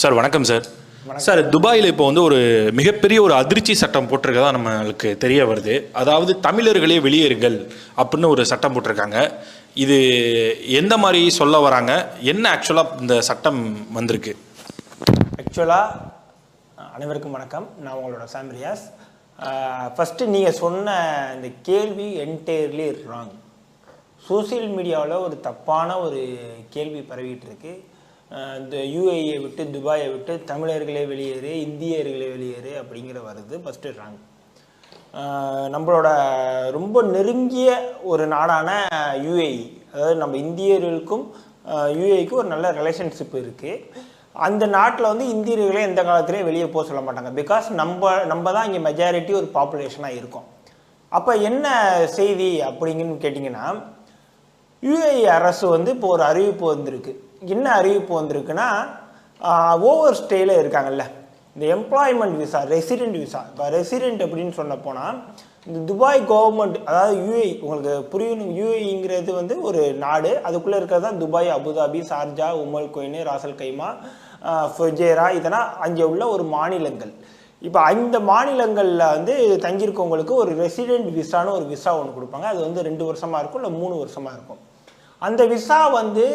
Sir வணக்கம் sir. Sir துபாயில் இப்போ வந்து ஒரு மிகப்பெரிய ஒரு அதிர்ச்சி சட்டம் போட்டிருக்கதா நம்மளுக்கு தெரிய வருது. அதாவது தமிழர்களே வெளியேறுங்கள் அப்படின்னு ஒரு சட்டம் போட்டிருக்காங்க. இது எந்த மாதிரி சொல்ல வராங்க? என்ன ஆக்சுவலாக இந்த சட்டம் வந்திருக்கு? ஆக்சுவலாக அனைவருக்கும் வணக்கம். நான் உங்களோட சாம் ரியாஸ். ஃபஸ்ட்டு நீங்கள் சொன்ன இந்த கேள்வி என்டையர்லி ராங் சோஷியல் மீடியாவில் ஒரு தப்பான ஒரு கேள்வி பரவிட்டு இருக்கு. அஹ் இந்த யூஏயை விட்டு துபாயை விட்டு தமிழர்களே வெளியேறு இந்தியர்களே வெளியேறு அப்படிங்கிற வருது ஃபஸ்ட்டு ராங் நம்மளோட ரொம்ப நெருங்கிய ஒரு நாடான யுஏஇ அதாவது நம்ம இந்தியர்களுக்கும் யுஏஇக்கும் ஒரு நல்ல ரிலேஷன்ஷிப் இருக்குது அந்த நாட்டில் வந்து இந்தியர்களே எந்த காலத்திலே வெளியே போக சொல்ல மாட்டாங்க. பிகாஸ் நம்ம நம்ம தான் இங்கே மெஜாரிட்டி ஒரு பாப்புலேஷனாக இருக்கோம். அப்போ என்ன செய்தி அப்படிங்கன்னு கேட்டிங்கன்னா யுஏஇ அரசு வந்து இப்போ ஒரு அறிவிப்பு வந்திருக்கு. என்ன அறிவிப்பு வந்திருக்குன்னா ஓவர் ஸ்டேயில் இருக்காங்கல்ல. இந்த எம்ப்ளாய்மெண்ட் விசா ரெசிடென்ட் விசா இப்போ ரெசிடென்ட் அப்படின்னு சொல்ல போனால் இந்த துபாய் கவர்மெண்ட் அதாவது யூஏ உங்களுக்கு புரியணும் யூஏங்கிறது வந்து ஒரு நாடு. அதுக்குள்ளே இருக்கிறது தான் Dubai Abu Dhabi Sharjah Umm al Quwain Ras al Khaimah Fujairah இதெல்லாம் அங்கே உள்ள ஒரு மாநிலங்கள். இப்போ அந்த மாநிலங்களில் வந்து தங்கியிருக்கவங்களுக்கு ஒரு ரெசிடென்ட் விசான்னு ஒரு விசா ஒன்று கொடுப்பாங்க. அது வந்து ரெண்டு வருஷமாக இருக்கும் இல்லை மூணு வருஷமாக இருக்கும். அந்த விசா வந்து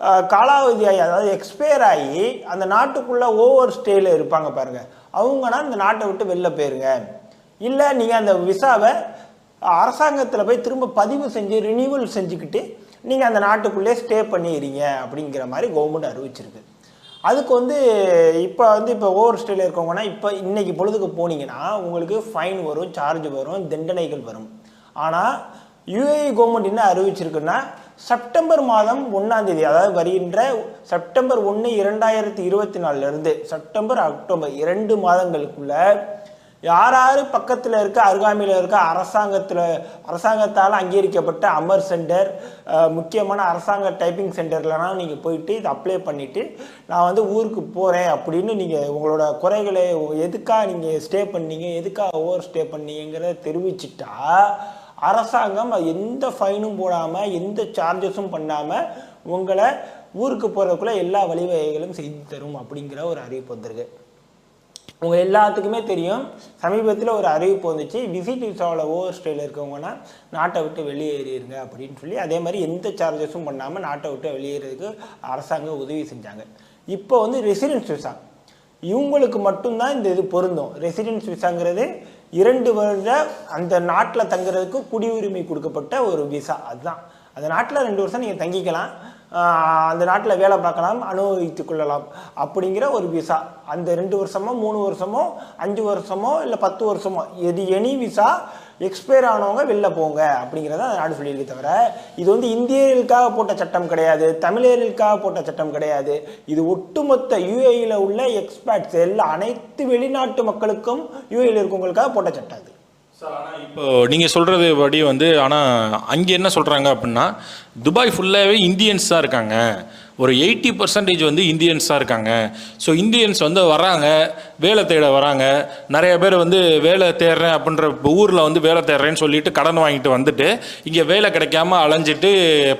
காலாவதியாகி காலாவதி ஆகி அதாவது எக்ஸ்பயர் ஆகி அந்த நாட்டுக்குள்ளே ஓவர் ஸ்டேயில் இருப்பாங்க பாருங்கள் அவங்கன்னா இந்த நாட்டை விட்டு வெளில போயிருங்க. இல்லை நீங்கள் அந்த விசாவை அரசாங்கத்தில் போய் திரும்ப பதிவு செஞ்சு ரினியூவல் செஞ்சுக்கிட்டு நீங்கள் அந்த நாட்டுக்குள்ளே ஸ்டே பண்ணிடுறீங்க அப்படிங்கிற மாதிரி கவர்மெண்ட் அறிவிச்சிருக்கு. அதுக்கு வந்து இப்போ வந்து இப்போ ஓவர் ஸ்டேயில் இருக்கவங்கன்னா இப்போ இன்றைக்கி பொழுதுக்கு போனீங்கன்னா உங்களுக்கு ஃபைன் வரும் சார்ஜ் வரும் தண்டனைகள் வரும். ஆனால் யூஏஇ கவர்மெண்ட் என்ன அறிவிச்சிருக்குன்னா செப்டம்பர் மாதம் ஒன்றாம் தேதி அதாவது வருகின்ற செப்டம்பர் ஒன்று இரண்டாயிரத்தி இருபத்தி நாலுலேருந்து செப்டம்பர் அக்டோபர் இரண்டு மாதங்களுக்குள்ள யார் யார் பக்கத்தில் இருக்க அருகாமையில் இருக்க அரசாங்கத்தில் அரசாங்கத்தால் அங்கீகரிக்கப்பட்ட அமர் சென்டர் முக்கியமான அரசாங்க டைப்பிங் சென்டர்லலாம் நீங்கள் போயிட்டு இதை அப்ளை பண்ணிவிட்டு நான் வந்து ஊருக்கு போகிறேன் அப்படின்னு நீங்கள் உங்களோட குறைகளை எதுக்காக நீங்கள் ஸ்டே பண்ணீங்க எதுக்காக ஓவர் ஸ்டே பண்ணீங்கிறத தெரிவிச்சிட்டா அரசாங்கம் அது எந்த ஃபைனும் போடாமல் எந்த சார்ஜஸும் பண்ணாமல் உங்களை ஊருக்கு போகிறதுக்குள்ளே எல்லா வழிவகைகளும் செய்து தரும் அப்படிங்கிற ஒரு அறிவிப்பு வந்திருக்கு. உங்க எல்லாத்துக்குமே தெரியும் சமீபத்தில் ஒரு அறிவிப்பு வந்துச்சு விசிட் விசாவில் ஓவர் ஸ்டேல இருக்கவங்கன்னா நாட்டை விட்டு வெளியேறிடுங்க அப்படின்னு சொல்லி அதே மாதிரி எந்த சார்ஜஸும் பண்ணாமல் நாட்டை விட்டு வெளியேறதுக்கு அரசாங்கம் உதவி செஞ்சாங்க. இப்போ வந்து ரெசிடென்ஸ் விசா இவங்களுக்கு மட்டும்தான் இந்த இது பொருந்தும். ரெசிடென்ஸ் விசாங்கிறது இரண்டு வருட அந்த நாட்டில் தங்குறதுக்கு குடியுரிமை கொடுக்கப்பட்ட ஒரு விசா அதுதான். அந்த நாட்டில் ரெண்டு வருஷம் நீங்கள் தங்கிக்கலாம். அந்த நாட்டில் வேலை பார்க்கலாம் அனுபவித்துக் கொள்ளலாம் அப்படிங்கிற ஒரு விசா அந்த ரெண்டு வருஷமோ மூணு வருஷமோ அஞ்சு வருஷமோ இல்லை பத்து வருஷமோ எது எனி விசா எக்ஸ்பயர் ஆனவங்க வெளில போங்க அப்படிங்கிறத அந்த நாடு சொல்லியிருக்கு தவிர இது வந்து இந்தியர்களுக்காக போட்ட சட்டம் கிடையாது தமிழர்களுக்காக போட்ட சட்டம் கிடையாது. இது ஒட்டுமொத்த யூஏயில் உள்ள எக்ஸ்பேட்ஸ் எல்லா அனைத்து வெளிநாட்டு மக்களுக்கும் யூஏயில் இருக்கவங்களுக்காக போட்ட சட்டம் அது. இப்போ நீங்கள் சொல்கிறது படி வந்து ஆனால் அங்கே என்ன சொல்கிறாங்க அப்படின்னா துபாய் ஃபுல்லாகவே இந்தியன்ஸ் தான் இருக்காங்க. ஒரு எயிட்டி பர்சன்டேஜ் வந்து இந்தியன்ஸாக இருக்காங்க. ஸோ இந்தியன்ஸ் வந்து வராங்க வேலை தேட வராங்க. நிறைய பேர் வந்து வேலை தேடுறேன் அப்படின்ற ஊரில் வந்து வேலை தேடுறேன்னு சொல்லிட்டு கடன் வாங்கிட்டு வந்துட்டு இங்கே வேலை கிடைக்காம அலைஞ்சிட்டு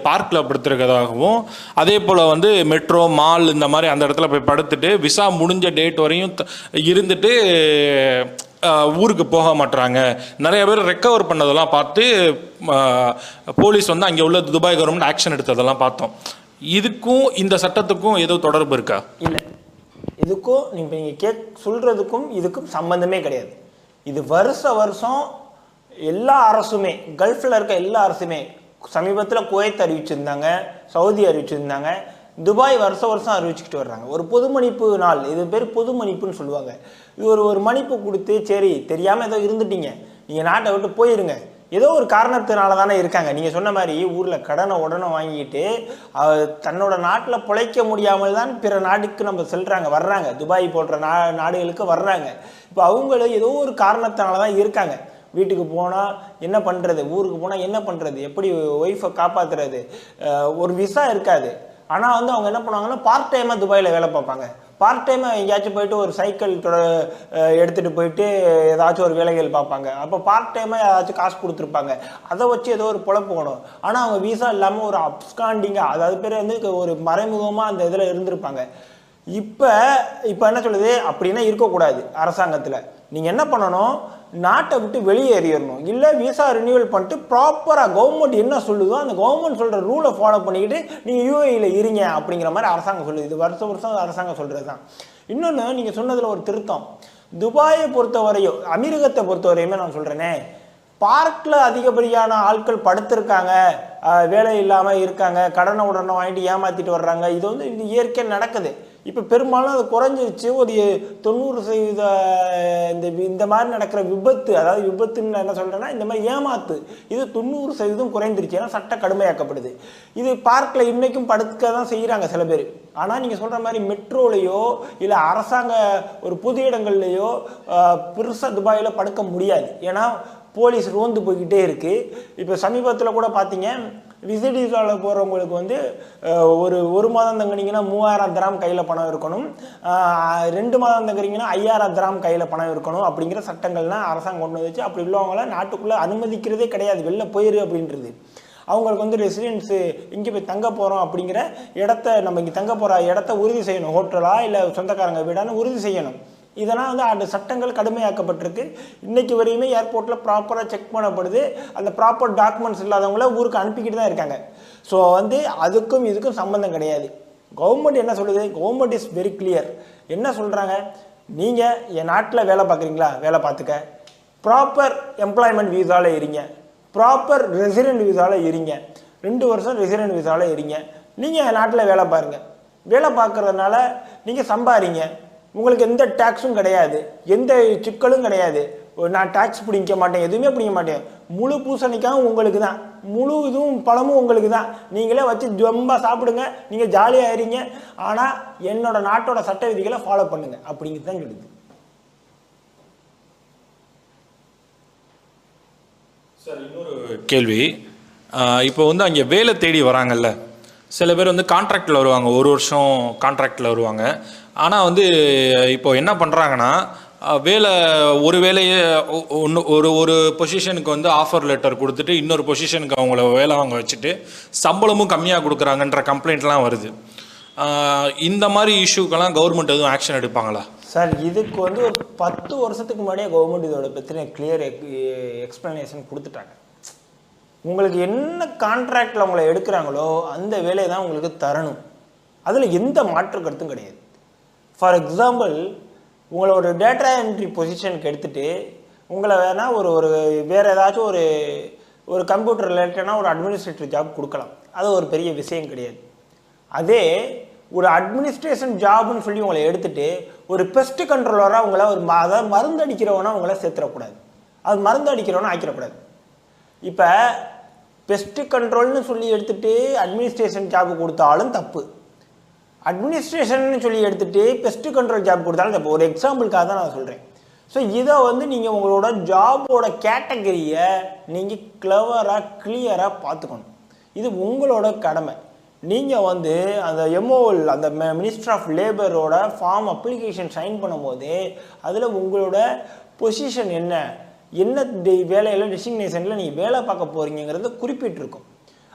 பார்க்கில் படுத்துருக்கிறதாகவும் அதே போல் வந்து மெட்ரோ மால் இந்த மாதிரி அந்த இடத்துல போய் படுத்துட்டு விசா முடிஞ்ச டேட் வரையும் த- இருந்துட்டு ஊருக்கு போக மாட்டுறாங்க நிறைய பேர் ரெக்கவர் பண்ணதெல்லாம் பார்த்து போலீஸ் வந்து அங்கே உள்ள துபாய் கவர்மெண்ட் ஆக்ஷன் எடுத்ததெல்லாம் பார்த்தோம். இதுக்கும் இந்த சட்டத்துக்கும் ஏதோ தொடர்பு இருக்கா? இல்லை. இதுக்கும் இப்போ நீங்கள் கேக் சொல்கிறதுக்கும் இதுக்கும் சம்மந்தமே கிடையாது. இது வருஷ வருஷம் எல்லா அரசுமே கல்ஃபில் இருக்க எல்லா அரசுமே சமீபத்தில் குவைத் அறிவிச்சிருந்தாங்க சவுதி அறிவிச்சிருந்தாங்க துபாய் வருஷ வருஷம் அறிவிச்சுக்கிட்டு வர்றாங்க. ஒரு பொது மன்னிப்பு நாள் இது பேர் பொது மன்னிப்புன்னு சொல்லுவாங்க. இது ஒரு ஒரு மன்னிப்பு கொடுத்து சரி தெரியாமல் ஏதோ இருந்துட்டீங்க. நீங்கள் நாட்டை விட்டு போயிருங்க. ஏதோ ஒரு காரணத்தினால தானே இருக்காங்க. நீங்கள் சொன்ன மாதிரி ஊரில் கடனை உடனே வாங்கிட்டு தன்னோட நாட்டில் பிழைக்க முடியாமல் தான் பிற நாட்டுக்கு நம்ம செல்கிறாங்க வர்றாங்க. துபாய் போன்ற நா நாடுகளுக்கு வர்றாங்க. இப்போ அவங்களும் ஏதோ ஒரு காரணத்தினால தான் இருக்காங்க. வீட்டுக்கு போனால் என்ன பண்ணுறது ஊருக்கு போனால் என்ன பண்ணுறது எப்படி ஒய்ஃபை காப்பாற்றுறது ஒரு விசா இருக்காது. ஆனால் வந்து அவங்க என்ன பண்ணுவாங்கன்னா பார்ட் டைமாக துபாயில் வேலை பார்ப்பாங்க. பார்ட் டைமாக எங்கேயாச்சும் போயிட்டு ஒரு சைக்கிள் தொட எடுத்துகிட்டு போயிட்டு ஏதாச்சும் ஒரு வேலைகள் பார்ப்பாங்க. அப்போ பார்ட் டைமாக ஏதாச்சும் காசு கொடுத்துருப்பாங்க. அதை வச்சு ஏதோ ஒரு பொழப்பு ஆனால் அவங்க விசா இல்லாமல் ஒரு அப்ஸ்காண்டிங்காக அதாவது பேர் வந்து ஒரு மறைமுகமாக அந்த இதில் இருந்திருப்பாங்க. இப்போ இப்போ என்ன சொல்லுது? அப்படின்னா இருக்கக்கூடாது அரசாங்கத்தில். நீங்கள் என்ன பண்ணணும்? நாட்டை விட்டு வெளியேறிடணும் இல்லை விசா ரினியூவல் பண்ணிட்டு ப்ராப்பராக கவர்மெண்ட் என்ன சொல்லுதோ அந்த கவர்மெண்ட் சொல்கிற ரூலை ஃபாலோ பண்ணிக்கிட்டு நீங்கள் யூஏயில் இருங்க அப்படிங்கிற மாதிரி அரசாங்கம் சொல்லுது. இது வருஷம் வருஷம் அரசாங்கம் சொல்கிறது தான் இன்னொன்று நீங்கள் சொன்னதில் ஒரு திருத்தம். துபாயை பொறுத்தவரையும் அமீரகத்தை பொறுத்தவரையுமே நான் சொல்கிறேனே பார்க்கில் அதிகப்படியான ஆட்கள் படுத்திருக்காங்க. வேலை இல்லாமல் இருக்காங்க. கடனை உடனே வாங்கிட்டு ஏமாற்றிட்டு வர்றாங்க. இது வந்து இது இயற்கை நடக்குது. இப்போ பெரும்பாலும் அது குறைஞ்சிருச்சு. ஒரு தொண்ணூறு சதவீத இந்த இந்த மாதிரி நடக்கிற விபத்து அதாவது விபத்துன்னு என்ன சொல்கிறேன்னா இந்த மாதிரி ஏமாத்து இது தொண்ணூறு சதவீதம் குறைந்துருச்சு ஏன்னா சட்டம் கடுமையாக்கப்படுது. இது பார்க்கில் இன்றைக்கும் படுக்க தான் செய்கிறாங்க சில பேர். ஆனால் நீங்கள் சொல்கிற மாதிரி மெட்ரோலையோ இல்லை அரசாங்க ஒரு பொது இடங்கள்லையோ பெருசாக துபாயில் படுக்க முடியாது. ஏன்னா போலீஸ் ரோந்து போய்கிட்டே இருக்குது இப்போ சமீபத்தில் கூட பார்த்தீங்க விசிட் விசாவில் போகிறவங்களுக்கு வந்து ஒரு ஒரு மாதம் தங்குனீங்கன்னா மூவாயிரம் திராம் கையில் பணம் இருக்கணும். ரெண்டு மாதம் தங்குறீங்கன்னா ஐயாயிரம் திராம் கையில் பணம் இருக்கணும் அப்படிங்கிற சட்டங்கள்லாம் அரசாங்கம் கொண்டு வந்துச்சு. அப்படி உள்ளவங்கள நாட்டுக்குள்ளே அனுமதிக்கிறதே கிடையாது. வெளில போயிரு அப்படின்றது. அவங்களுக்கு வந்து ரெசிடென்ஸு இங்கே போய் தங்க போகிறோம் அப்படிங்கிற இடத்த நம்ம இங்கே தங்க போகிற இடத்த உறுதி செய்யணும். ஹோட்டலா இல்லை சொந்தக்காரங்க வீடான்னு உறுதி செய்யணும். இதெல்லாம் வந்து அந்த சட்டங்கள் கடுமையாக்கப்பட்டிருக்கு. இன்றைக்கு வரையுமே ஏர்போர்ட்டில் ப்ராப்பராக செக் பண்ணப்படுது. அந்த ப்ராப்பர் டாக்குமெண்ட்ஸ் இல்லாதவங்கள ஊருக்கு அனுப்பிக்கிட்டு தான் இருக்காங்க. ஸோ வந்து அதுக்கும் இதுக்கும் சம்மந்தம் கிடையாது. கவர்மெண்ட் என்ன சொல்லுது? கவர்மெண்ட் இஸ் வெரி கிளியர் என்ன சொல்கிறாங்க நீங்கள் என் நாட்டில் வேலை பார்க்குறீங்களா? வேலை பார்த்துக்க. ப்ராப்பர் எம்ப்ளாய்மெண்ட் விசாவில் இருங்க. ப்ராப்பர் ரெசிடென்ட் விசாவில் இருங்க. ரெண்டு வருஷம் ரெசிடென்ட் விசாவில் இருங்க. நீங்கள் என் நாட்டில் வேலை பாருங்கள் வேலை பார்க்கறதுனால நீங்கள் சம்பாரிங்க. உங்களுக்கு எந்த டேக்ஸும் கிடையாது. எந்த சிக்கலும் கிடையாது. நான் டேக்ஸ் பிடிக்க மாட்டேன் எதுவுமே பிடிக்க மாட்டேன். முழு பூசணிக்காவும் உங்களுக்கு தான். முழு இதுவும் பழமும் உங்களுக்கு தான். நீங்களே வச்சு ஜொம்பா சாப்பிடுங்க நீங்கள் ஜாலியாக இருங்க. ஆனால் என்னோட நாட்டோட சட்ட விதிகளை ஃபாலோ பண்ணுங்க. அப்படிங்கிறது தான் சொல்லுது சார் இன்னொரு கேள்வி. இப்போ வந்து அங்கே வேலை தேடி வராங்கல்ல. சில பேர் வந்து கான்ட்ராக்டில் வருவாங்க. ஒரு வருஷம் கான்ட்ராக்டில் வருவாங்க. ஆனால் வந்து இப்போ என்ன பண்ணுறாங்கன்னா வேலை ஒரு வேலையை ஒன்று ஒரு ஒரு பொசிஷனுக்கு வந்து ஆஃபர் லெட்டர் கொடுத்துட்டு இன்னொரு பொசிஷனுக்கு அவங்கள வேலை வாங்க வச்சுட்டு சம்பளமும் கம்மியாக கொடுக்குறாங்கன்ற கம்ப்ளைண்ட்லாம் வருது. இந்த மாதிரி இஷ்யூக்கெல்லாம் கவர்மெண்ட் எதுவும் ஆக்ஷன் எடுப்பாங்களா? சார் இதுக்கு வந்து ஒரு பத்து வருஷத்துக்கு முன்னாடியே கவர்மெண்ட் இதோட பற்றின கிளியர் எக்ஸ்ப்ளனேஷன் கொடுத்துட்டாங்க. உங்களுக்கு என்ன கான்ட்ராக்டில் உங்களை எடுக்கிறாங்களோ அந்த வேலையை தான் உங்களுக்கு தரணும். அதில் எந்த மாற்று கருத்தும் கிடையாது. ஃபார் எக்ஸாம்பிள் உங்களை ஒரு டேட்டா என்ட்ரி பொசிஷனுக்கு எடுத்துகிட்டு உங்களை வேணால் ஒரு ஒரு வேறு ஏதாச்சும் ஒரு ஒரு கம்ப்யூட்டர் ரிலேட்டடாக ஒரு அட்மினிஸ்ட்ரேட்டிவ் ஜாப் கொடுக்கலாம். அது ஒரு பெரிய விஷயம் கிடையாது. அதே ஒரு அட்மினிஸ்ட்ரேஷன் ஜாப்னு சொல்லி உங்களை எடுத்துகிட்டு ஒரு பெஸ்ட் கண்ட்ரோலராக உங்களை ஒரு ம- அதாவது மருந்து அடிக்கிறவனா உங்களை சேர்த்துடக்கூடாது அது மருந்து அடிக்கிறவனா ஆக்கிடக்கூடாது. இப்போ பெஸ்ட் கண்ட்ரோல்னு சொல்லி எடுத்துகிட்டு அட்மினிஸ்ட்ரேஷன் ஜாப் கொடுத்தாலும் தப்பு. அட்மினிஸ்ட்ரேஷன் சொல்லி எடுத்துகிட்டு பெஸ்ட் கண்ட்ரோல் ஜாப் கொடுத்தாலும் தப்பு. ஒரு எக்ஸாம்பிளுக்காக தான் நான் சொல்கிறேன் ஸோ இதை வந்து நீங்கள் உங்களோட ஜாபோட கேட்டகரியை நீங்கள் கிளவராக கிளியராக பார்த்துக்கணும். இது உங்களோட கடமை. நீங்கள் வந்து அந்த எம்ஓஎல் அந்த மினிஸ்டர் ஆஃப் லேபரோட ஃபார்ம் அப்ளிகேஷன் சைன் பண்ணும்போது அதில் உங்களோட பொசிஷன் என்ன? என்ன வேலையில் டெசிக்னேஷனில் நீங்கள் வேலை பார்க்க போகிறீங்கிறத குறிப்பிட்டிருக்கும்.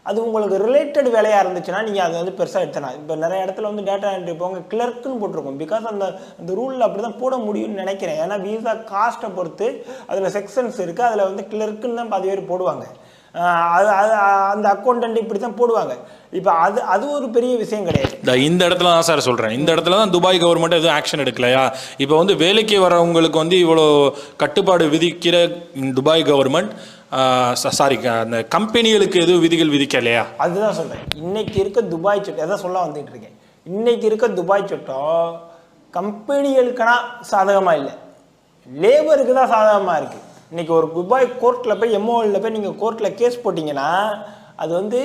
அது உங்களுக்கு ரிலேட்டட் வேலையாக இருந்துச்சுன்னா நீங்கள் அதை வந்து பெருசாக எடுத்தலாம் இப்போ நிறைய இடத்துல வந்து டேட்டா என்ட்ரி போங்க கிளர்க்குன்னு போட்டிருக்கும். பிகாஸ் அந்த அந்த ரூலில் அப்படி தான் போட முடியும்னு நினைக்கிறேன். ஏன்னா விசா காஸ்ட்டை பொறுத்து அதில் செக்ஷன்ஸ் இருக்குது அதில் வந்து கிளர்க்குன்னு தான் பாதி பேர் போடுவாங்க. அது அது அந்த அக்கௌண்டன்ட் இப்படி தான் போடுவாங்க. இப்போ அது அது ஒரு பெரிய விஷயம் கிடையாது. இந்த இடத்துல தான் சார் சொல்கிறேன் இந்த இடத்துல தான் துபாய் கவர்மெண்ட் எதுவும் ஆக்ஷன் எடுக்கலையா? இப்போ வந்து வேலைக்கு வரவங்களுக்கு வந்து இவ்வளோ கட்டுப்பாடு விதிக்கிற துபாய் கவர்மெண்ட் சாரி அந்த கம்பெனிகளுக்கு எதுவும் விதிகள் விதிக்கலையா? அதுதான் சொல்கிறேன் இன்னைக்கு இருக்க துபாய் சட்டம் எதை சொல்ல வந்துட்டு இருக்கேன். இன்னைக்கு இருக்க துபாய் சட்டம் கம்பெனிகளுக்குனா சாதகமாக இல்லை. லேபருக்கு தான் சாதகமாக இருக்குது இன்னைக்கு ஒரு துபாய் கோர்ட்டில் போய் எம்ஓஎல்ல போய் நீங்கள் கோர்ட்டில் கேஸ் போட்டிங்கன்னா அது வந்து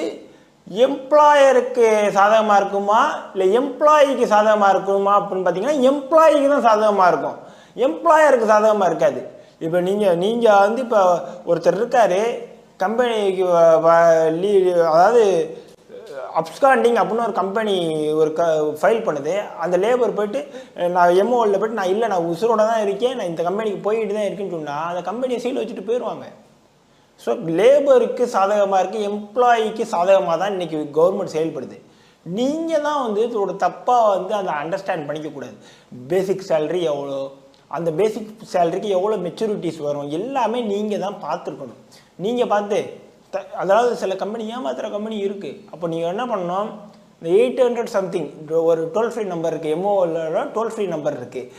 எம்ப்ளாயருக்கு சாதகமாக இருக்குமா? இல்லை எம்ப்ளாயிக்கு சாதகமாக இருக்குமா? அப்படின்னு பார்த்தீங்கன்னா எம்ப்ளாயிக்கு தான் சாதகமாக இருக்கும். எம்ப்ளாயருக்கு சாதகமாக இருக்காது. இப்போ நீங்கள் நீங்கள் வந்து இப்போ ஒருத்தர் இருக்காரு கம்பெனிக்கு அதாவது அப்ஸ்காண்டிங் அப்படின்னு ஒரு கம்பெனி ஒரு க ஃபைல் பண்ணுது. அந்த லேபர் போயிட்டு நான் எம்ஓவில் போயிட்டு நான் இல்லை நான் உசுரோட தான் இருக்கேன். நான் இந்த கம்பெனிக்கு போயிட்டு தான் இருக்கேன்னு சொன்னால் அந்த கம்பெனியை சீல் வச்சுட்டு போயிடுவாங்க ஸோ லேபருக்கு சாதகமாக இருக்குது எம்ப்ளாயிக்கு சாதகமாக தான் இன்றைக்கி கவர்மெண்ட் செயல்படுது. நீங்கள் தான் வந்து இதோட தப்பாக வந்து அதை அண்டர்ஸ்டாண்ட் பண்ணிக்கக்கூடாது பேசிக் சேலரி எவ்வளோ? அந்த பேசிக் சேலரிக்கு எவ்வளோ மெச்சூரிட்டிஸ் வரும்? எல்லாமே நீங்கள் தான் பார்த்துருக்கணும். நீங்கள் பார்த்து த- அதாவது சில கம்பெனி ஏமாத்துற கம்பெனி இருக்குது அப்போ நீங்கள் என்ன பண்ணணும்? இந்த எயிட் ஹண்ட்ரட் சம்திங் ஒரு டோல் ஃப்ரீ நம்பர் இருக்குது எம்ஓவில் டோல் ஃப்ரீ நம்பர் இருக்குது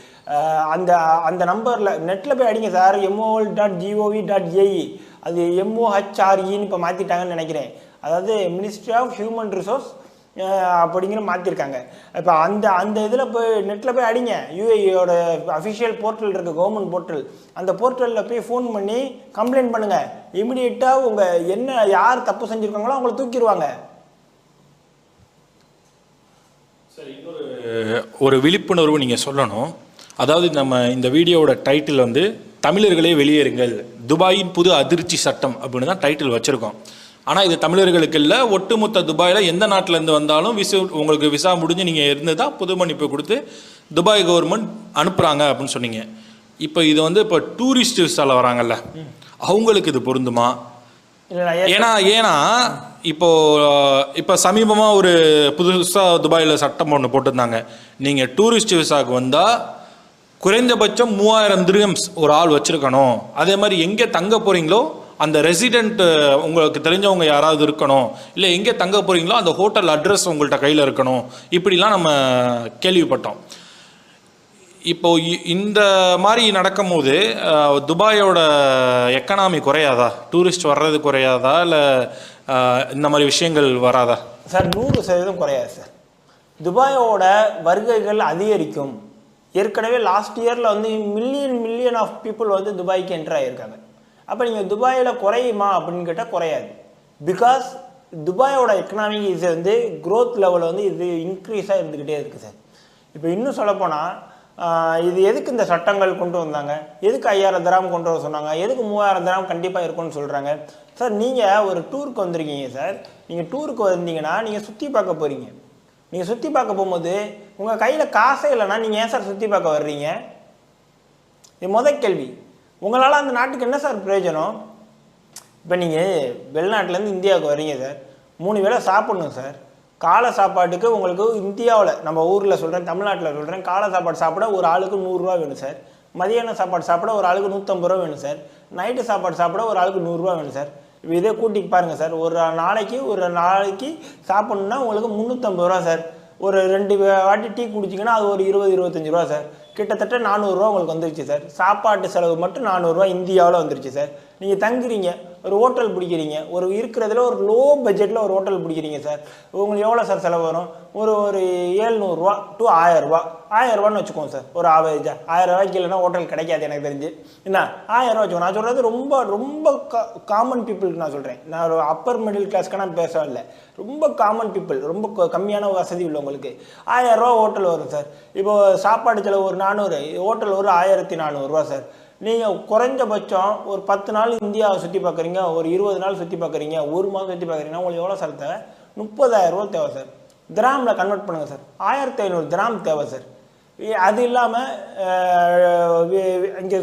அந்த அந்த நம்பரில் நெட்டில் போய் அடிங்க sir. MOL dot GOV dot AE அது எம்ஓஹெச்ஆர்இன்னு இப்போ மாற்றிட்டாங்கன்னு நினைக்கிறேன். அதாவது மினிஸ்ட்ரி ஆஃப் ஹியூமன் ரிசோர்ஸ் அப்படிங்கிற மாற்றிருக்காங்க இப்போ அந்த அந்த இதில் போய் நெட்டில் போய் அடிங்க. யூஏயோட அஃபிஷியல் போர்ட்டல் இருக்குது கவர்மெண்ட் போர்ட்டல் அந்த போர்ட்டலில் போய் ஃபோன் பண்ணி கம்ப்ளைண்ட் பண்ணுங்கள் இமிடியேட்டாக உங்கள் என்ன யார் தப்பு செஞ்சுருக்காங்களோ அவங்கள தூக்கிடுவாங்க ஒரு விழிப்புணர்வு நீங்கள் சொல்லணும். அதாவது நம்ம இந்த வீடியோவோட டைட்டில் வந்து தமிழர்களே வெளியேறுங்கள். துபாயின் புது அதிர்ச்சி சட்டம் அப்படின்னு தான் டைட்டில் வச்சுருக்கோம். ஆனால் இது தமிழர்களுக்கு இல்லை. ஒட்டுமொத்த துபாயில் எந்த நாட்டிலேருந்து வந்தாலும் விசா உங்களுக்கு விசா முடிஞ்சு நீங்கள் இருந்ததா பொது மன்னிப்பு கொடுத்து துபாய் கவர்மெண்ட் அனுப்புகிறாங்க அப்படின்னு சொன்னீங்க. இப்போ இது வந்து இப்போ டூரிஸ்ட் விசாவில் வராங்கல்ல. அவங்களுக்கு இது பொருந்துமா? ஏன்னா ஏன்னா இப்போ இப்போ சமீபமாக ஒரு புதுசாக துபாயில் சட்டம் ஒன்று போட்டிருந்தாங்க. நீங்கள் டூரிஸ்ட் விசாவுக்கு வந்தால் குறைந்தபட்சம் மூவாயிரம் திரம்ஸ் ஒரு ஆள் வச்சுருக்கணும். அதே மாதிரி எங்கே தங்க போகிறீங்களோ அந்த ரெசிடென்ட்டு உங்களுக்கு தெரிஞ்சவங்க யாராவது இருக்கணும் இல்லை எங்கே தங்க போகிறீங்களோ அந்த ஹோட்டல் அட்ரஸ் உங்கள்கிட்ட கையில் இருக்கணும். இப்படிலாம் நம்ம கேள்விப்பட்டோம். இப்போ இ- இந்த மாதிரி நடக்கும்போது துபாயோட எக்கனாமி குறையாதா? டூரிஸ்ட் வர்றது குறையாதா? இல்லை இந்த மாதிரி விஷயங்கள் வராதா? சார் நூறு சதவீதம் குறையாது சார். துபாயோட வருகைகள் அதிகரிக்கும். ஏற்கனவே லாஸ்ட் இயரில் வந்து மில்லியன் மில்லியன் ஆஃப் பீப்புள் வந்து துபாய்க்கு என்டர் ஆகியிருக்காங்க அப்போ நீங்கள் துபாயில் குறையுமா அப்படின்னு கேட்டால் குறையாது. பிகாஸ் துபாயோட எக்கனாமிக் இது வந்து க்ரோத் லெவல் வந்து இது இன்க்ரீஸாக இருந்துக்கிட்டே இருக்குது சார் இப்போ இன்னும் சொல்லப்போனால் இது எதுக்கு இந்த சட்டங்கள் கொண்டு வந்தாங்க? எதுக்கு ஐயாயிரம் திராம் கொண்டு வர சொன்னாங்க? எதுக்கு மூவாயிரம் திராம் கண்டிப்பாக இருக்கும்னு சொல்கிறாங்க சார் நீங்கள் ஒரு டூருக்கு வந்திருக்கீங்க சார் நீங்கள் டூருக்கு வந்தீங்கன்னா நீங்கள் சுற்றி பார்க்க போகிறீங்க நீங்கள் சுற்றி பார்க்க போகும்போது உங்கள் கையில் காசே இல்லைன்னா நீங்கள் ஏன் சார் சுற்றி பார்க்க வர்றீங்க? இது முதல் கேள்வி. உங்களால் அந்த நாட்டுக்கு என்ன சார் பிரயோஜனம்? இப்போ நீங்கள் வெளிநாட்டிலேருந்து இந்தியாவுக்கு வர்றீங்க சார். மூணு வேளை சாப்பிட்ணும் சார். காலை சாப்பாட்டுக்கு உங்களுக்கு இந்தியாவில் நம்ம ஊரில் சொல்கிறேன் தமிழ்நாட்டில் சொல்கிறேன் காலை சாப்பாடு சாப்பிட ஒரு ஆளுக்கு நூறுரூவா வேணும் சார். மதியான சாப்பாடு சாப்பிட ஒரு ஆளுக்கு நூற்றம்பது ரூபா வேணும் சார். நைட்டு சாப்பாடு சாப்பிட ஒரு ஆளுக்கு நூறுரூவா வேணும் சார். இப்போ இதே கூட்டிக்கு பாருங்கள் சார். ஒரு நாளைக்கு ஒரு நாளைக்கு சாப்பிட்ணுன்னா உங்களுக்கு முந்நூற்றம்பது ரூபா சார். ஒரு ரெண்டு வாட்டி டீ குடிச்சிங்கன்னா அது ஒரு இருபது இருபத்தஞ்சு ரூபா சார். கிட்டத்தட்ட நானூறுரூவா உங்களுக்கு வந்துருச்சு சார். சாப்பாட்டு செலவு மட்டும் நானூறுரூவா இந்தியாவில் வந்துருச்சு சார். நீங்கள் தங்குறீங்க ஒரு ஹோட்டல் பிடிக்கிறீங்க ஒரு இருக்கிறதுல ஒரு லோ பட்ஜெட்டில் ஒரு ஹோட்டல் பிடிக்கிறீங்க சார் உங்களுக்கு எவ்வளோ சார் செலவு வரும்? ஒரு ஒரு ஏழ்நூறுரூவா டு ஆயரூபா ஆயரூவான்னு வச்சுக்கோங்க சார் ஒரு ஆவரேஜாக ஆயிரம் ரூபாய்க்கு இல்லைன்னா ஹோட்டல் கிடைக்காது எனக்கு தெரிஞ்சு. என்ன? ஆயிரம் ரூபா வச்சுக்கோ நான் சொல்கிறது ரொம்ப ரொம்ப காமன் பீப்புளுக்கு நான் சொல்கிறேன் நான் ஒரு அப்பர் மிடில் கிளாஸ்க்கு நான் பேச இல்லை. ரொம்ப காமன் பீப்புள் ரொம்ப கம்மியான வசதி உள்ளவங்களுக்கு ஆயிரம் ஹோட்டல் வரும் சார் இப்போ சாப்பாடு செலவு ஒரு நானூறு ஹோட்டல் ஒரு ஆயிரத்தி நானூறுரூவா சார் நீங்கள் குறைஞ்சபட்சம் ஒரு பத்து நாள் இந்தியாவை சுற்றி பார்க்குறீங்க ஒரு இருபது நாள் சுற்றி பார்க்குறீங்க ஒரு மாதம் சுற்றி பார்க்குறீங்கன்னா உங்களுக்கு எவ்வளோ சார் தேவை? முப்பதாயிரம் ரூபா தேவை சார் கிராமில் கன்வெர்ட் பண்ணுங்கள் சார் ஆயிரத்தி ஐநூறு கிராம் தேவை சார் அது இல்லாமல் இங்கே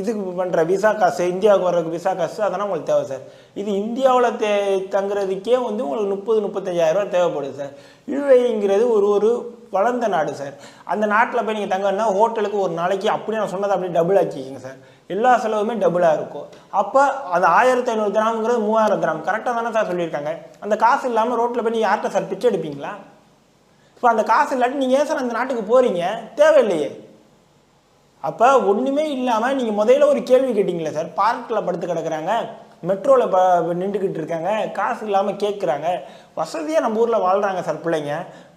இதுக்கு பண்ணுற விசா காசு இந்தியாவுக்கு வர்றதுக்கு விசா காசு அதெல்லாம் உங்களுக்கு தேவை சார். இது இந்தியாவில் தே தங்குறதுக்கே வந்து உங்களுக்கு முப்பது முப்பத்தஞ்சாயிரரூவா தேவைப்படுது சார். யூஏங்கிறது ஒரு ஒரு வளர்ந்த நாடு சார். அந்த நாட்டில் போய் நீங்கள் தங்கன்னா ஹோட்டலுக்கு ஒரு நாளைக்கு அப்படி நான் சொன்னதை அப்படியே டபுள் ஆக்கிக்கிங்க சார். எல்லா செலவுமே டபுளாக இருக்கும். அப்போ அது ஆயிரத்தி ஐநூறு கிராம்ங்கிறது மூவாயிரம் கிராம். கரெக்டாக தானே சார் சொல்லியிருக்காங்க. அந்த காசு இல்லாமல் ரோட்டில் போய் நீங்கள் யார்கிட்ட சார் பிச்சை எடுப்பீங்களா? இப்போ அந்த காசு இல்லாட்டி நீங்கள் ஏன் சார் அந்த நாட்டுக்கு போகிறீங்க தேவையில்லையே. அப்போ ஒன்றுமே இல்லாமல் நீங்கள் முதல்ல ஒரு கேள்வி கேட்டிங்களே சார். பார்க்கில் படுத்து கிடக்குறாங்க. மெட்ரோவில் ப நின்றுக்கிட்டு இருக்காங்க. காசு இல்லாமல் கேட்குறாங்க வசதியாக நம்ம ஊரில் வாழ்கிறாங்க சார் பிள்ளைங்க.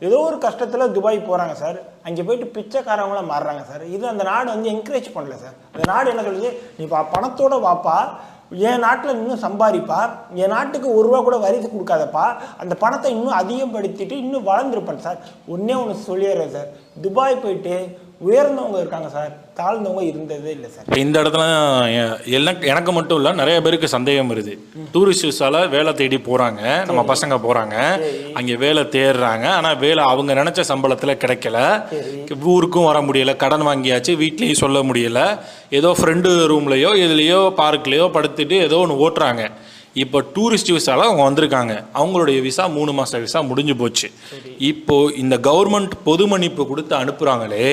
ஏதோ ஒரு கஷ்டத்தில் துபாய் போகிறாங்க சார். அங்கே போயிட்டு பிச்சைக்காரவங்களாம் மாறுறாங்க சார். இது அந்த நாடு வந்து என்கரேஜ் பண்ணல சார். அந்த நாடு என்ன சொல்லுது? நீ பா பணத்தோட வாப்பா. என் நாட்டில் இன்னும் சம்பாதிப்பா. என் நாட்டுக்கு ஒரு ரூபா கூட வரி கொடுக்காதப்பா. அந்த பணத்தை இன்னும் அதிகப்படுத்திட்டு இன்னும் வளர்ந்துருப்பேன் சார். ஒன்றே ஒன்று சொல்லிடுறேன் சார். துபாய் போயிட்டு உயர்ந்தவங்க இருக்காங்க சார். தாழ்ந்தவங்க இருந்ததே இல்லை சார். இப்போ இந்த இடத்துல எனக்கு எனக்கு மட்டும் இல்லை நிறைய பேருக்கு சந்தேகம் வருது. டூரிஸ்ட் விசால வேலை தேடி போகிறாங்க நம்ம பசங்க போகிறாங்க அங்கே வேலை தேடுறாங்க. ஆனால் வேலை அவங்க நினச்ச சம்பளத்தில் கிடைக்கல. ஊருக்கும் வர முடியல. கடன் வாங்கியாச்சு. வீட்லேயும் சொல்ல முடியல. ஏதோ ஃப்ரெண்டு ரூம்லையோ இதுலேயோ பார்க்லேயோ படுத்துட்டு ஏதோ ஒன்று ஓட்டுறாங்க. இப்போ டூரிஸ்ட் விசால அவங்க வந்திருக்காங்க. அவங்களுடைய விசா மூணு மாச விசா முடிஞ்சு போச்சு. இப்போ இந்த கவர்மெண்ட் பொது மன்னிப்பு கொடுத்து அனுப்புறாங்களே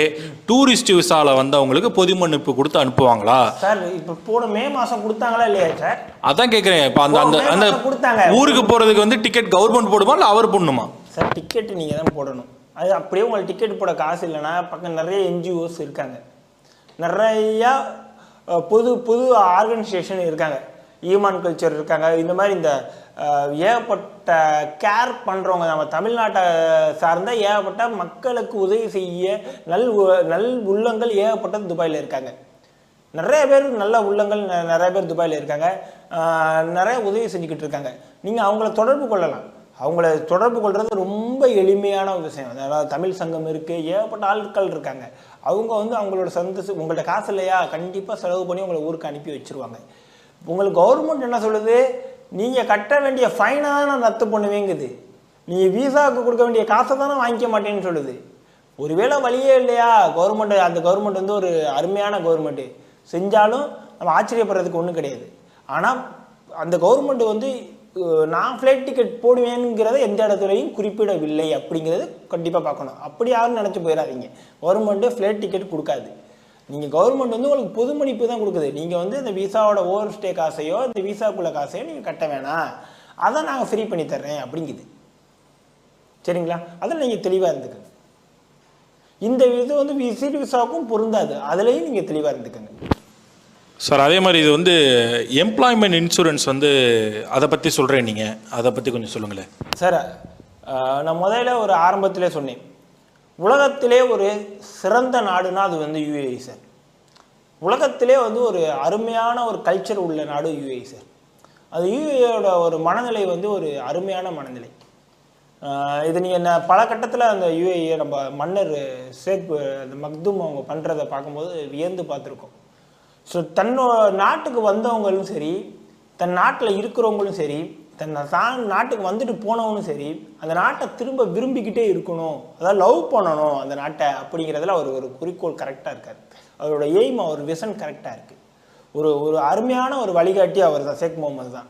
டூரிஸ்ட் விசால வந்தவங்களுக்கு பொது மன்னிப்பு கொடுத்து அனுப்புவாங்களா? சார் இப்போ போன மே மாதம் கொடுத்தாங்களா இல்லையா சார்? அதான் கேட்குறேன் இப்போ அந்த அந்த அந்த கொடுத்தாங்க. ஊருக்கு போறதுக்கு வந்து டிக்கெட் கவர்மெண்ட் போடுமா இல்லை அவர் போடணுமா? சார் டிக்கெட் நீங்கள் தான் போடணும். அது அப்படியே உங்களுக்கு டிக்கெட் போட காசு இல்லைன்னா பக்கம் நிறைய என்ஜிஓஸ் இருக்காங்க. நிறையா பொது பொது ஆர்கனைசேஷன் இருக்காங்க. ஈமான் கல்ச்சர் இருக்காங்க. இந்த மாதிரி இந்த ஏகப்பட்ட கேர் பண்ணுறவங்க நம்ம தமிழ்நாட்டை சார்ந்த ஏகப்பட்ட மக்களுக்கு உதவி செய்ய நல் உ- நல் உள்ளங்கள் ஏகப்பட்ட துபாயில் இருக்காங்க. நிறைய பேர் நல்ல உள்ளங்கள் ந- நிறைய பேர் துபாயில் இருக்காங்க. நிறைய உதவி செஞ்சுக்கிட்டு இருக்காங்க. நீங்கள் அவங்கள தொடர்பு கொள்ளலாம். அவங்கள தொடர்பு கொள்வது ரொம்ப எளிமையான விஷயம். அதாவது தமிழ் சங்கம் இருக்குது ஏகப்பட்ட ஆட்கள் இருக்காங்க. அவங்க வந்து அவங்களோட சந்தோஷம் உங்கள்கிட்ட உங்கள்ட்ட காசு இல்லையா? கண்டிப்பாக செலவு பண்ணி உங்களை ஊருக்கு அனுப்பி வச்சிருவாங்க. உங்களுக்கு கவர்மெண்ட் என்ன சொல்லுது? நீங்கள் கட்ட வேண்டிய ஃபைனை தான் நான் ரத்து பண்ணுவேங்குது. நீங்கள் வீசாவுக்கு கொடுக்க வேண்டிய காசை தானே வாங்கிக்க மாட்டேன்னு சொல்லுது. ஒருவேளை வழியே இல்லையா? கவர்மெண்ட் அந்த கவர்மெண்ட் வந்து ஒரு அருமையான கவர்மெண்ட்டு செஞ்சாலும் நம்ம ஆச்சரியப்படுறதுக்கு ஒன்றும் கிடையாது. ஆனால் அந்த கவர்மெண்ட் வந்து நான் ஃப்ளைட் டிக்கெட் போடுவேங்கிறத எந்த இடத்துலையும் குறிப்பிடவில்லை அப்படிங்கிறது கண்டிப்பாக பார்க்கணும். அப்படி யாரும் நினச்சி போயிடாதீங்க. கவர்மெண்ட்டு ஃப்ளைட் டிக்கெட் கொடுக்காது. நீங்கள் கவர்மெண்ட் வந்து உங்களுக்கு பொது மன்னிப்பு தான் கொடுக்குது. நீங்கள் வந்து இந்த விசாவோட ஓவர் ஸ்டே காசையோ இந்த விசாக்குள்ள காசையோ நீங்கள் கட்ட வேணாம். அதை நாங்கள் ஃப்ரீ பண்ணி தர்றேன் அப்படிங்குது. சரிங்களா? அதில் நீங்கள் தெளிவாக இருந்துக்கங்க. இந்த இது வந்து விசிட் விசாவுக்கும் பொருந்தாது. அதுலேயும் நீங்கள் தெளிவாக இருந்துக்கங்க. சார் அதே மாதிரி இது வந்து எம்ப்ளாய்மெண்ட் இன்சூரன்ஸ் வந்து அதை பற்றி சொல்கிறேன் நீங்கள் அதை பற்றி கொஞ்சம் சொல்லுங்களேன். சார் நான் முதல்ல ஒரு ஆரம்பத்திலே சொன்னேன். உலகத்திலே ஒரு சிறந்த நாடுனா அது வந்து யுஏஇ சார் உலகத்திலே வந்து ஒரு அருமையான ஒரு கல்ச்சர் உள்ள நாடு யுஏஇ சார் அது யுஏயோட ஒரு மனநிலை வந்து ஒரு அருமையான மனநிலை. இது நீங்கள் என்ன பல கட்டத்தில் அந்த யுஏஇ நம்ம மன்னர் ஷேக் அந்த மக்தும் அவங்க பண்ணுறதை பார்க்கும்போது வியந்து பார்த்துருக்கோம். ஸோ தன்னோட நாட்டுக்கு வந்தவங்களும் சரி தன் நாட்டில் இருக்கிறவங்களும் சரி தன் தான் நாட்டுக்கு வந்துட்டு போனவனும் சரி அந்த நாட்டை திரும்ப விரும்பிக்கிட்டே இருக்கணும். அதாவது லவ் பண்ணணும் அந்த நாட்டை அப்படிங்கிறதுல அவர் ஒரு குறிக்கோள் கரெக்டாக இருக்கார். அவரோட எய்ம் அவர் விசன் கரெக்டாக இருக்குது ஒரு ஒரு அருமையான ஒரு வழிகாட்டி அவர் தான் ஷேக் முகமது தான்.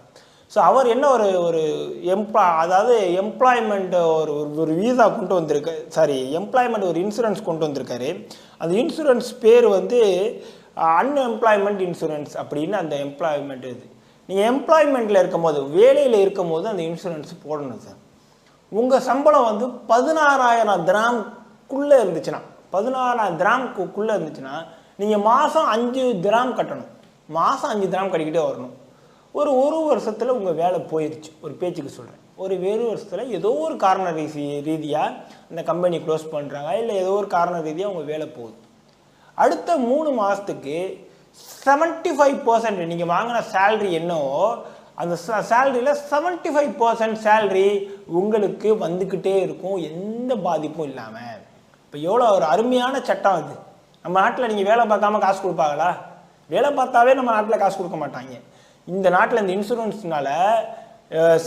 ஸோ அவர் என்ன ஒரு ஒரு எம்ப்ளா அதாவது எம்ப்ளாய்மெண்ட் ஒரு ஒரு- வீசா கொண்டு வந்திருக்க சாரி எம்ப்ளாய்மெண்ட் ஒரு இன்சூரன்ஸ் கொண்டு வந்திருக்காரு. அந்த இன்சூரன்ஸ் பேர் வந்து அன்எம்ப்ளாய்மெண்ட் இன்சூரன்ஸ் அப்படின்னு அந்த எம்ப்ளாய்மெண்ட் இது. நீங்கள் எம்ப்ளாய்மெண்ட்டில் இருக்கும்போது வேலையில் இருக்கும்போது அந்த இன்சூரன்ஸ் போடணும் சார். உங்கள் சம்பளம் வந்து பதினாறாயிரம் திராம்குள்ளே இருந்துச்சுன்னா பதினாறாயிரம் திராம்க்குள்ளே இருந்துச்சுன்னா நீங்கள் மாதம் அஞ்சு திராம் கட்டணும். மாதம் அஞ்சு திராம் கட்டிக்கிட்டே வரணும். ஒரு ஒரு வருஷத்தில் உங்கள் வேலை போயிடுச்சு ஒரு பேச்சுக்கு சொல்கிறேன் ஒரு வேறு வருஷத்தில் ஏதோ ஒரு காரண ரீசி ரீதியாக அந்த கம்பெனி க்ளோஸ் பண்ணுறாங்க இல்லை ஏதோ ஒரு காரண ரீதியாக உங்கள் வேலை போகுது. அடுத்த மூணு மாதத்துக்கு செவன்ட்டி ஃபைவ் பர்சன்ட் நீங்கள் வாங்கின சேல்ரி என்னவோ அந்த சேலரியில் செவன்ட்டி ஃபைவ் பர்சன்ட் சேல்ரி உங்களுக்கு வந்துக்கிட்டே இருக்கும் எந்த பாதிப்பும் இல்லாமல் இப்போ எவ்வளோ ஒரு அருமையான சட்டம் அது. நம்ம நாட்டில் நீங்கள் வேலை பார்க்காம காசு கொடுப்பாங்களா? வேலை பார்த்தாவே நம்ம நாட்டில் காசு கொடுக்க மாட்டாங்க. இந்த நாட்டில் இந்த இன்சூரன்ஸ்னால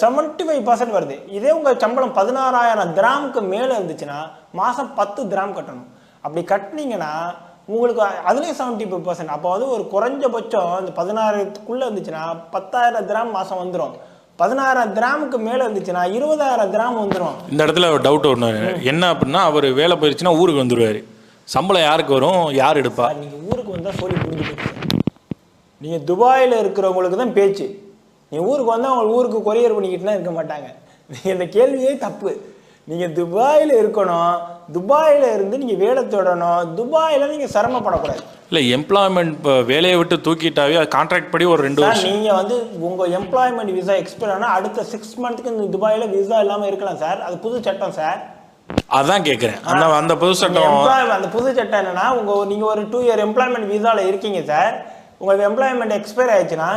செவன்ட்டி ஃபைவ் பர்சன்ட் வருது. இதே உங்கள் சம்பளம் பதினாறாயிரம் திராமுக்கு மேலே இருந்துச்சுன்னா மாதம் பத்து திராம் கட்டணும். அப்படி கட்டினீங்கன்னா உங்களுக்கு அதுலேயும் செவன்ட்டி ஃபைவ் பர்சன்ட் அப்போ வந்து ஒரு குறைஞ்சபட்சம் இந்த பதினாயிரத்துக்குள்ளே இருந்துச்சுன்னா பத்தாயிரம் திராம் மாதம் வந்துடும் பதினாயிரம் திராமுக்கு மேலே இருந்துச்சுன்னா இருபதாயிரம் திராம் வந்துடும் இந்த இடத்துல ஒரு டவுட் ஒன்று என்ன அப்படின்னா அவர் வேலை போயிருச்சுன்னா ஊருக்கு வந்துடுவார் சம்பளம் யாருக்கு வரும்? யார் எடுப்பா? நீங்கள் ஊருக்கு வந்தால் சொல்லி புரிஞ்சு நீங்கள் துபாயில் இருக்கிறவங்களுக்கு தான் பேச்சு. நீங்கள் ஊருக்கு வந்தால் அவங்க ஊருக்கு கொரியர் பண்ணிக்கிட்டுலாம் இருக்க மாட்டாங்க. இந்த கேள்வியே தப்பு. நீங்கள் துபாயில் இருக்கணும் துபாயில் இருந்து நீங்கள் வேலை தொடரணும் துபாயில் நீங்கள் சிரமப்படக்கூடாது. இல்லை எம்ப்ளாய்மெண்ட் இப்போ வேலையை விட்டு தூக்கிட்டாவே அது கான்ட்ராக்ட் படி ஒரு ரெண்டு வருஷம். நீங்கள் வந்து உங்கள் எம்ப்ளாய்மெண்ட் விசா எக்ஸ்பயர் ஆனால் அடுத்த சிக்ஸ் மந்த்துக்கு இந்த துபாயில் விசா இல்லாமல் இருக்கலாம் சார். அது புது சட்டம் சார். அதான் கேட்குறேன் அந்த அந்த புது சட்டம் அந்த புது சட்டம் என்னன்னா உங்க நீங்க ஒரு டூ இயர் எம்ப்ளாய்மெண்ட் விசால இருக்கீங்க சார். உங்களுக்கு எம்ப்ளாய்மெண்ட் எக்ஸ்பயர் ஆயிடுச்சுன்னா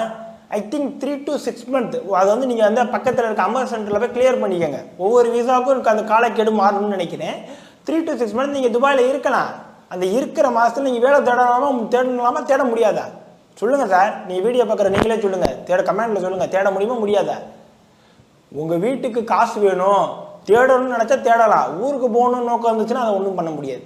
I think three to six month அது வந்து நீங்கள் வந்து பக்கத்தில் இருக்க அமர் சென்டரில் போய் கிளியர் பண்ணிக்கோங்க. ஒவ்வொரு விசாவுக்கும் எனக்கு அந்த காலக்கெடு மாறணும்னு நினைக்கிறேன். த்ரீ டு சிக்ஸ் மந்த் நீங்கள் துபாயில் இருக்கலாம். அந்த இருக்கிற மாதத்தில் நீங்கள் வேலை தேடலாமா தேடலாமா தேட முடியாதா? சொல்லுங்கள் சார் நீங்கள் வீடியோ பார்க்குற நீங்களே சொல்லுங்கள் தேட கமெண்டில் சொல்லுங்கள் தேட முடியுமா முடியாதா? உங்கள் வீட்டுக்கு காசு வேணும். தேடணும்னு நினச்சா தேடலாம். ஊருக்கு போகணும்னு நோக்கம் இருந்துச்சுன்னா அதை ஒன்றும் பண்ண முடியாது.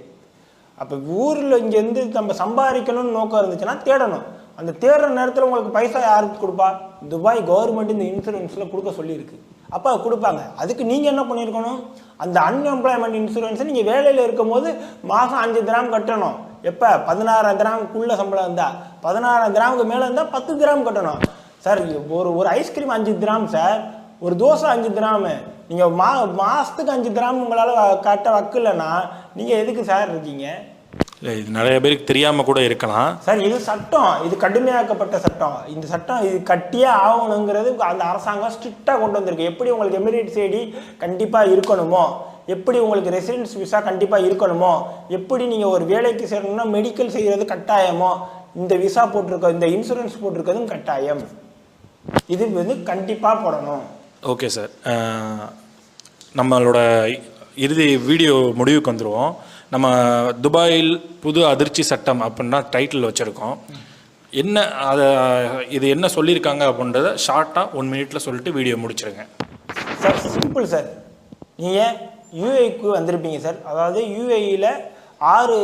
அப்போ ஊரில் இங்கேருந்து நம்ம சம்பாதிக்கணும்னு நோக்கம் இருந்துச்சுன்னா தேடணும். அந்த தேடுற நேரத்தில் உங்களுக்கு பைசா யாருக்கு கொடுப்பா? துபாய் கவர்மெண்ட் இந்த இன்சூரன்ஸில் கொடுக்க சொல்லியிருக்கு. அப்போ கொடுப்பாங்க. அதுக்கு நீங்கள் என்ன பண்ணியிருக்கணும்? அந்த அன்எம்ப்ளாய்மெண்ட் இன்சூரன்ஸை நீங்கள் வேலையில் இருக்கும்போது மாதம் அஞ்சு கிராம் கட்டணும். எப்போ? பதினாறாயிரம் கிராமுக்குள்ள சம்பளம் இருந்தால் பதினாறாயிரம் கிராமுக்கு மேலே இருந்தால் பத்து கிராம் கட்டணும். சார் ஒரு ஒரு ஐஸ்கிரீம் அஞ்சு கிராம் சார் ஒரு தோசை அஞ்சு கிராமு நீங்கள் மா மாதத்துக்கு அஞ்சு கிராம் உங்களால் கட்ட வக்கலைன்னா நீங்கள் எதுக்கு சார் இருக்கீங்க? இல்லை இது நிறைய பேருக்கு தெரியாமல் கூட இருக்கலாம். சார் இது சட்டம். இது கடுமையாக்கப்பட்ட சட்டம். இந்த சட்டம் இது கட்டியே ஆகணுங்கிறது அந்த அரசாங்கம் ஸ்ட்ரிக்டாக கொண்டு வந்திருக்கு. எப்படி உங்களுக்கு எமிரேட்ஸ் ஐடி கண்டிப்பாக இருக்கணுமோ எப்படி உங்களுக்கு ரெசிடென்ஸ் விசா கண்டிப்பாக இருக்கணுமோ எப்படி நீங்கள் ஒரு வேலைக்கு சேரணும்னா மெடிக்கல் செய்கிறது கட்டாயமோ இந்த விசா போட்டிருக்க இந்த இன்சூரன்ஸ் போட்டிருக்கிறதும் கட்டாயம். இது வந்து கண்டிப்பாக போடணும். Okay sir. நம்மளோட இறுதி வீடியோ முடிவுக்கு வந்துடுவோம் நம்ம துபாயில் புது அதிர்ச்சி சட்டம் அப்படின்னா டைட்டில் வச்சுருக்கோம். என்ன அதை இது என்ன சொல்லியிருக்காங்க அப்படின்றத ஷார்ட்டாக ஒன் மினிட்ல சொல்லிட்டு வீடியோ முடிச்சிருங்க. சார் சிம்பிள் சார் நீங்கள் யூஏக்கு வந்திருப்பீங்க சார் அதாவது யூஏயில் ஆறு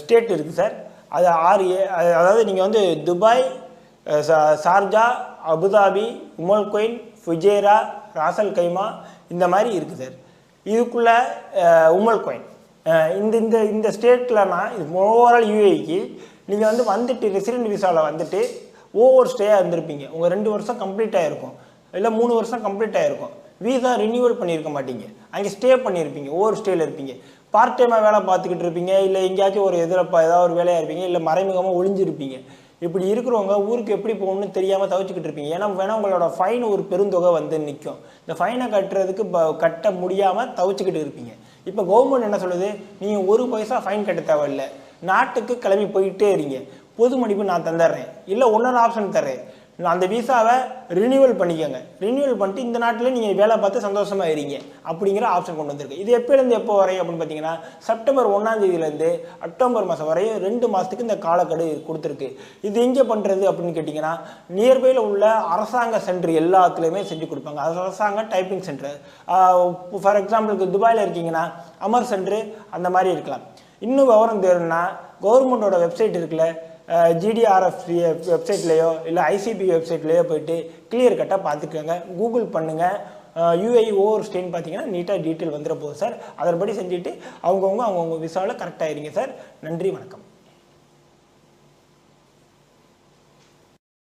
ஸ்டேட் இருக்குது சார் அது ஆறு ஏ- அது- அதாவது நீங்கள் வந்து துபாய் சா- Sharjah Abu Dhabi Umm al Quwain Fujairah Ras al Khaimah இந்த மாதிரி இருக்குது சார் இதுக்குள்ளே உமல் கோயின். இந்த இந்த இந்த ஸ்டேட்லனா இது ஓவரால் யூஏக்கு நீங்கள் வந்து வந்துட்டு ரெசிடென்ட் விசாவில் வந்துட்டு ஓவர் ஸ்டேயாக இருந்திருப்பீங்க. உங்கள் ரெண்டு வருஷம் கம்ப்ளீட் ஆகிருக்கும் இல்லை மூணு வருஷம் கம்ப்ளீட் ஆகிருக்கும் வீசா ரினியூவல் பண்ணியிருக்க மாட்டீங்க. அங்கே ஸ்டே பண்ணியிருப்பீங்க. ஓவர் ஸ்டேயில் இருப்பீங்க. பார்ட் டைமாக வேலை பார்த்துக்கிட்டு இருப்பீங்க. இல்லை எங்கேயாச்சும் ஒரு எதில் ஏதாவது ஒரு வேலையாக இருப்பீங்க. இல்லை மறைமுகமாக ஒளிஞ்சிருப்பீங்க. இப்படி இருக்கிறவங்க ஊருக்கு எப்படி போகணும்னு தெரியாமல் தவிச்சுக்கிட்டு இருப்பீங்க. ஏன்னா வேணா உங்களோட ஃபைன் ஒரு பெருந்தொகை வந்து நிற்கும் இந்த ஃபைனை கட்டுறதுக்கு ப- கட்ட முடியாமல் தவிச்சுக்கிட்டு இருப்பீங்க. இப்போ கவர்மெண்ட் என்ன சொல்லுது? நீங்கள் ஒரு பைசா ஃபைன் கட்ட தேவையில்லை. நாட்டுக்கு கிளம்பி போயிட்டே இருங்க. பொது மடிப்பு நான் தந்துடுறேன் இல்லை ஒன்றொரு ஆப்ஷன் தர்றேன். அந்த விசாவை ரினியூவல் பண்ணிக்கோங்க. ரினியூவல் பண்ணிட்டு இந்த நாட்டில் நீங்கள் வேலை பார்த்து சந்தோஷமா இருங்க. அப்படிங்கிற ஆப்ஷன் கொண்டு வந்திருக்கு. இது எப்போலேருந்து எப்போ வரையும் அப்படின்னு பார்த்தீங்கன்னா செப்டம்பர் ஒன்றாம் தேதியிலேருந்து அக்டோபர் மாதம் வரையும் ரெண்டு மாதத்துக்கு இந்த காலக்கெடு கொடுத்துருக்கு. இது எங்கே பண்ணுறது அப்படின்னு கேட்டிங்கன்னா நியர்பையில் உள்ள அரசாங்க சென்டர் எல்லாத்துலேயுமே செஞ்சு கொடுப்பாங்க. அரசாங்க டைப்பிங் சென்டர் ஃபார் எக்ஸாம்பிளுக்கு துபாயில் இருக்கீங்கன்னா அமர் சென்டர் அந்த மாதிரி இருக்கலாம். இன்னும் விவரம் தெரியணும்னா கவர்மெண்டோட வெப்சைட் இருக்குல்ல ஜிடிஆர்எஃப் வெப்சைட்லேயோ இல்லை ஐசிபி வெப்சைட்லேயோ போயிட்டு கிளியர் கட்டாக பார்த்துக்கோங்க. கூகுள் பண்ணுங்கள் யூஐ ஓவர் ஸ்டேன்னு பார்த்தீங்கன்னா நீட்டாக டீட்டெயில் வந்துட போகுது சார் அதன்படி செஞ்சுட்டு அவங்கவுங்க அவங்கவுங்க விசாவில் கரெக்டாக இருங்க சார் நன்றி வணக்கம்.